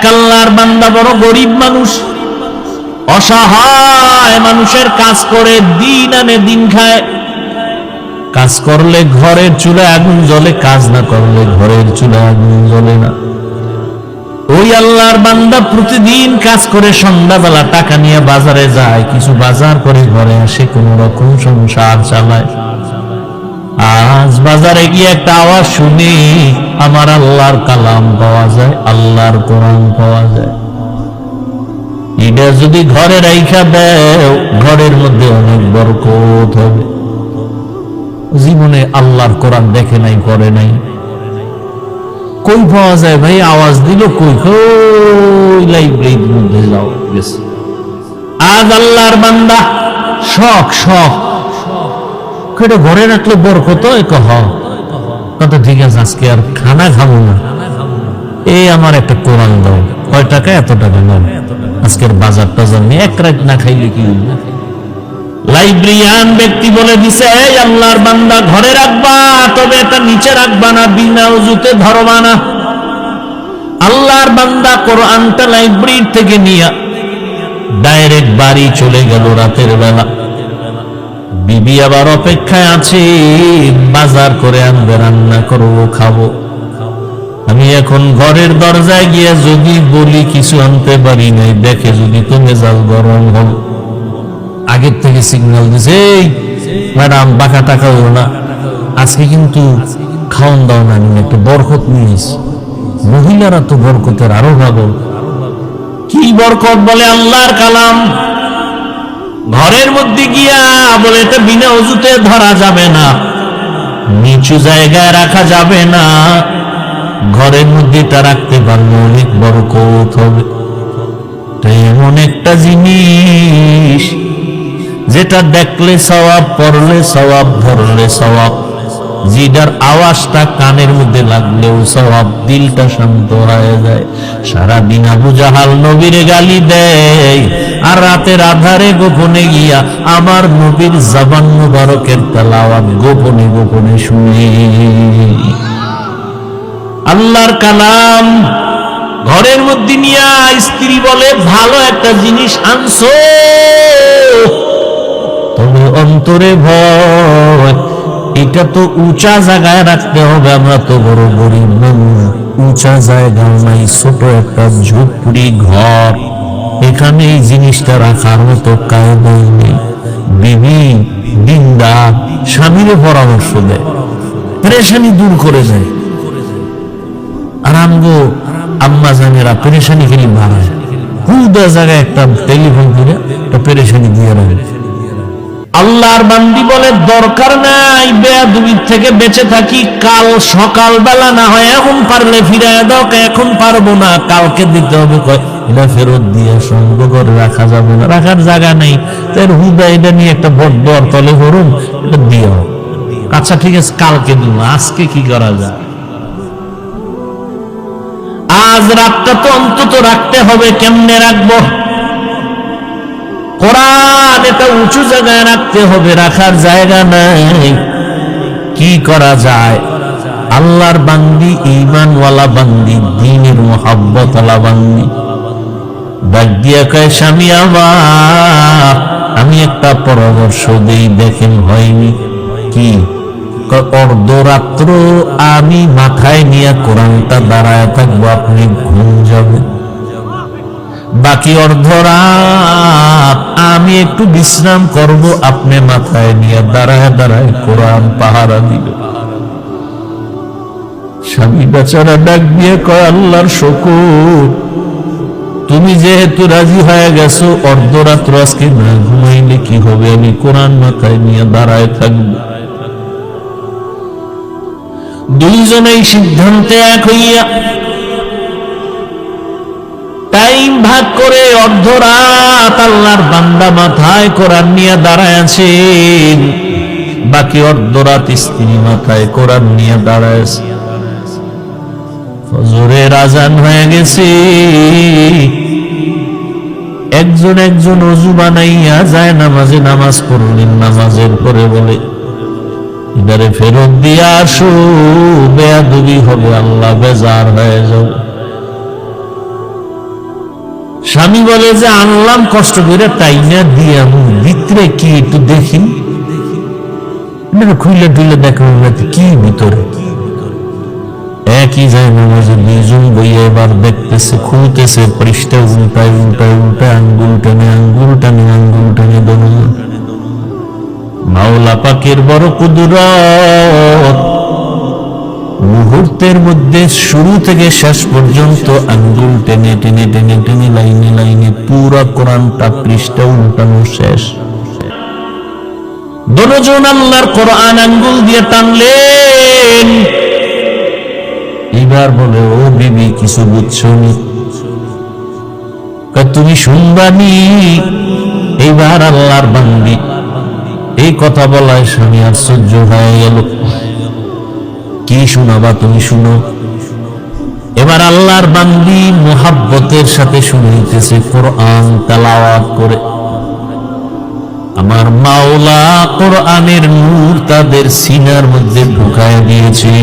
এক আল্লাহর বান্দা বড় গরিব মানুষ। অসহায় মানুষের কাজ করে, দিন আনে, দিন খায়। কাজ করলে ঘরের চুলায় আগুন জ্বলে, কাজ না করলে ঘরের চুলায় আগুন জ্বলে না। ওই আল্লাহর বান্দা প্রতিদিন কাজ করে, সন্ধ্যাবেলা টাকা নিয়ে বাজারে যায়, কিছু বাজার করে ঘরে আসে, কোন রকম সংসার চালায়। আজ বাজারে গিয়ে একটা আওয়াজ শুনি, আমার আল্লাহর কালাম পাওয়া যায়, আল্লাহর কোরআন পাওয়া যায়। এটা যদি ঘরে রাইখা দেও, ঘরের মধ্যে অনেক বরকত হবে। জীবনে আল্লাহর কোরআন দেখে নাই করে নাই। কই পাওয়া যায় ভাই? আওয়াজ দিল কই? কই লাইব্রেরির মধ্যে যাও, গেছে। আজ আল্লাহর বান্দা, শখ শখ। কেটে ঘরে রাখলে বরকত কহ। কত ঠিক আছে, আজকে আর খানা খাব না। এই আমার একটা কোরআন দাও। কয় টাকা? এত টাকা নাও আজকের বাজার টাজার নিয়ে এক রাত না খাইলে কি? লাইব্রেরিয়ান ব্যক্তি বলে দিছে এই আল্লাহর বান্দা, ঘরে রাখবা, তবে এটা নিচে রাখবা না, বিনা উজুতে ধরবা না। আল্লাহর বান্দা করো কোরআনটা লাইব্রেরি থেকে নিয়ে, ডাইরেক্ট বাড়ি চলে গেল রাতের বেলা। বিবি আবার অপেক্ষায় আছে, বাজার করে আনবে, রান্না করব, খাব। আমি এখন ঘরের দরজায় গিয়ে যদি বলি, কিছু আনতে পারি নাই, দেখে যদি তো মেজাজ গরম হল। আগের থেকে সিগন্যাল দিছে ম্যাডাম, বাঁকা টাকা হলো না। আজকে কিন্তু খাওয়ান দাও না একটু বরকত নিয়েছ মহিলারা তো বরকতের আরও পাগল কি বরকত বলে আল্লাহর কালাম? ঘরের মধ্যে গিয়া বলে, এটা বিনা অজুতে ধরা যাবে না। নিচু জায়গায় রাখা যাবে না। ঘরের মধ্যে এটা রাখতে পারলে অনেক বড় কৌত হবে। এমন একটা জিনিস, যেটা দেখলে সবাব পড়লে সবাব ধরলে সওয়াব। জিডার আওয়াজটা কানের মধ্যে লাগলেও সওয়াব দিলটা শান্ত হয়ে যায়। সারাদিন আবু জাহাল নবীর গালি দেয় আর রাতের আধারে গোপনে গিয়া আমার নবীর জবান মুবারকের তেলাওয়াত গোপনে গোপনে শুনে। আল্লাহর কালাম ঘরের মধ্যে নিয়া স্ত্রী বলে, ভালো একটা জিনিস আনছো। তবে অন্তরে ভয় এটা তো উঁচা জায়গায় রাখতে হবে, আমরা তো বড় গরিব মানুষ উঁচা জায়গা নাই, ছোট একটা ঝুপড়ি ঘর। এখানে এই জিনিসটা রাখার মতো কায়দাই নেই। বিবি বিন্দা স্বামীর পরামর্শ দেয়। পরেশানি দূর করে দেয়। আর আমগো আম্মা জানেরা পেরেশানি খেলি বাড়ায়। হুদা জায়গায় একটা টেলিফোন করে একটা পেরেশানি দিয়ে রাখে। আল্লাহর বান্দি বলে, দরকার নাই বেয়াদুবির থেকে বেঁচে থাকি, কাল সকাল বেলা না হয় এখন পারলে ফিরে দাও এখন পারব না, কালকে দিতে হবে। কয়, এটা ফেরত দিয়ে করে রাখা যাবে না, রাখার জায়গা নেই। হুদা এটা নিয়ে একটা বড় দর তলে হরুন এটা দিও। আচ্ছা ঠিক আছে, কালকে দিব, আজকে কি করা যায়? আজ রাতটা তো অন্তত রাখতে হবে, কেমনে রাখব? কোরআন এটা উঁচু জায়গায় রাখতে হবে, রাখার জায়গা নাই। কি করা যায়? আল্লাহর বান্দি ইমানওয়ালা বান্দি, দিনের মোহাব্বত বান্দি। ডাক দিয়া কয়, স্বামী আমার, আমি একটা পরামর্শ দেই, দেখেন হয়নি। কি? অর্ধরাত্র আমি মাথায় নিয়ে কোরআনটা দাঁড়ায় থাকব, আপনি ঘুম যাবেন। বাকি অর্ধরাত আমি একটু বিশ্রাম করব, আপনি মাথায় নিয়ে দাঁড়ায় দাঁড়ায় কোরআন পাহারা দিবে। স্বামী বেচারা ডাক দিয়ে কয়, আল্লাহর শকুর। তুমি যেহেতু রাজি হয়ে গেছো অর্ধরাত্র আজকে না ঘুমাইলে কি হবে? আমি কোরআন মাথায় নিয়ে দাঁড়ায় থাকব। দুইজনেই সিদ্ধান্তে এক হইয়া ভাগ করে অর্ধরাত আল্লাহর বান্দা মাথায় কোরআন নিয়ে দাঁড়ায় আছেন বাকি অর্ধরাত স্ত্রী মাথায় কোরআন নিয়ে দাঁড়ায় ফজরের আজান হয়ে গেছে। একজন একজন অজু বানাইয়া যায়, নামাজে নামাজ পড়লেন নামাজের পরে বলে এবারে ফেরত দিয়ে আসো, বেয়াদবি হবে, আল্লাহ বেজার হয়ে স্বামী বলে যে, আনলাম কষ্ট করে তাই না দিয়ে ভিতরে কি একটু দেখি? খুলে টুলে দেখো কি ভিতরে? একই জায়গায় মাঝে বইয়ে এবার দেখতেছে, খুলতেছে, পৃষ্ঠা উল্টায় উল্টায় উল্টায়, আঙ্গুল টানে আঙ্গুল টানে আঙ্গুল টানে দোনো। মাওলা পাকের বড় কুদরত মুহূর্তের মধ্যে শুরু থেকে শেষ পর্যন্ত আঙ্গুল টেনে টেনে টেনে টেনে লাইনে লাইনে পুরা কোরআনটা পৃষ্ঠা উল্টানো শেষ। দনজন আল্লাহর কোরআন আঙ্গুল দিয়ে টানলেন। এবার বলে ও বিবি কিছু বুঝছ নি? কয়, তুমি শুনবানি এইবার আল্লাহর বান্দি। এই কথা বলায় স্বামী আশ্চর্য হয়ে গেল। কি শোনাবা তুমি শুনো? এবার আল্লাহর বান্দি মোহাব্বতের সাথে শুনিতেছে কোরআন তালাওয়াত করে। আমার মাওলা কোরআনের নূর তাদের সিনার মধ্যে ঢুকায় দিয়েছে।